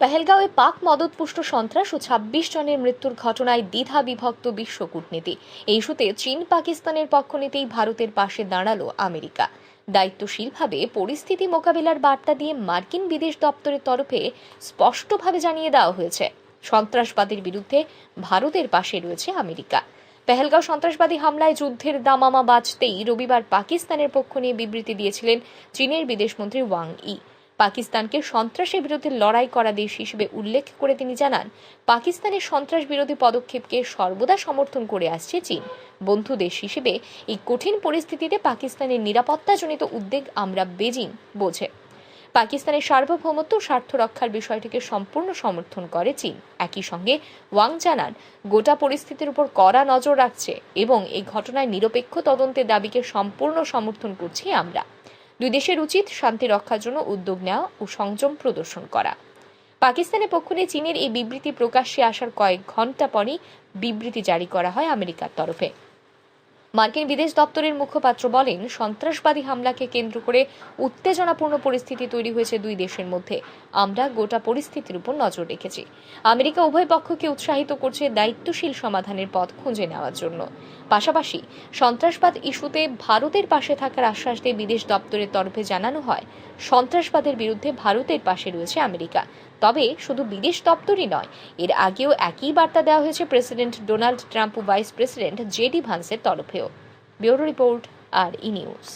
পেহেলগাঁওয়ে পাক মদতপুষ্ট সন্ত্রাস ও ছাব্বিশ জনের মৃত্যুর ঘটনায় দ্বিধা বিভক্ত বিশ্ব কূটনীতি। এই ইস্যুতে চীন, পাকিস্তানের পক্ষ নিতেই ভারতের পাশে দাঁড়াল আমেরিকা। দায়িত্বশীলভাবে পরিস্থিতি মোকাবিলার বার্তা দিয়ে মার্কিন বিদেশ দপ্তরের তরফে স্পষ্টভাবে জানিয়ে দেওয়া হয়েছে, সন্ত্রাসবাদের বিরুদ্ধে ভারতের পাশে রয়েছে আমেরিকা। পেহেলগাঁও সন্ত্রাসবাদী হামলায় যুদ্ধের দামামা বাঁচতেই রবিবার পাকিস্তানের পক্ষ নিয়ে বিবৃতি দিয়েছিলেন চীনের বিদেশমন্ত্রী ওয়াং ই। পাকিস্তানকে সন্ত্রাসের বিরুদ্ধে লড়াই করা দেশ হিসেবে উল্লেখ করে তিনি জানান, পাকিস্তানের সন্ত্রাস বিরোধী পদক্ষেপকে সর্বদা সমর্থন করে আসছে চীন। বন্ধু দেশ হিসেবে এই কঠিন পরিস্থিতিতে পাকিস্তানের নিরাপত্তাজনিত উদ্বেগ আমরা বেজিং, বোঝে। পাকিস্তানের সার্বভৌমত্ব স্বার্থ রক্ষার বিষয়টিকে সম্পূর্ণ সমর্থন করে চীন। একই সঙ্গে ওয়াং জানান, গোটা পরিস্থিতির উপর কড়া নজর রাখছে এবং এই ঘটনায় নিরপেক্ষ তদন্তের দাবিকে সম্পূর্ণ সমর্থন করছি আমরা। দুই দেশের উচিত শান্তি রক্ষার জন্য উদ্যোগ নেওয়া ও সংযম প্রদর্শন করা। পাকিস্তানের পক্ষ নিয়ে চীনের এই বিবৃতি প্রকাশ্যে আসার কয়েক ঘণ্টা পরই বিবৃতি জারি করা হয় আমেরিকার তরফে। মার্কিন বিদেশ দপ্তরের মুখপাত্র বলেন, সন্ত্রাসবাদী হামলাকে কেন্দ্র করে উত্তেজনাপূর্ণ পরিস্থিতি তৈরি হয়েছে দুই দেশের মধ্যে। আমরা গোটা পরিস্থিতির উপর নজর রেখেছি। আমেরিকা উভয় পক্ষকে উৎসাহিত করছে দায়িত্বশীল সমাধানের পথ খুঁজে নেওয়ার জন্য। পাশাপাশি, সন্ত্রাসবাদ ইস্যুতে ভারতের পাশে থাকার আশ্বাস দিয়ে বিদেশ দপ্তরের তরফে জানানো হয়, সন্ত্রাসবাদের বিরুদ্ধে ভারতের পাশে রয়েছে আমেরিকা। তবে শুধু বিদেশ দপ্তরই নয়, এর আগেও একই বার্তা দেওয়া হয়েছে প্রেসিডেন্ট ডোনাল্ড ট্রাম্প ও ভাইস প্রেসিডেন্ট জেডি ভান্সের তরফেও। Bureau report R E news.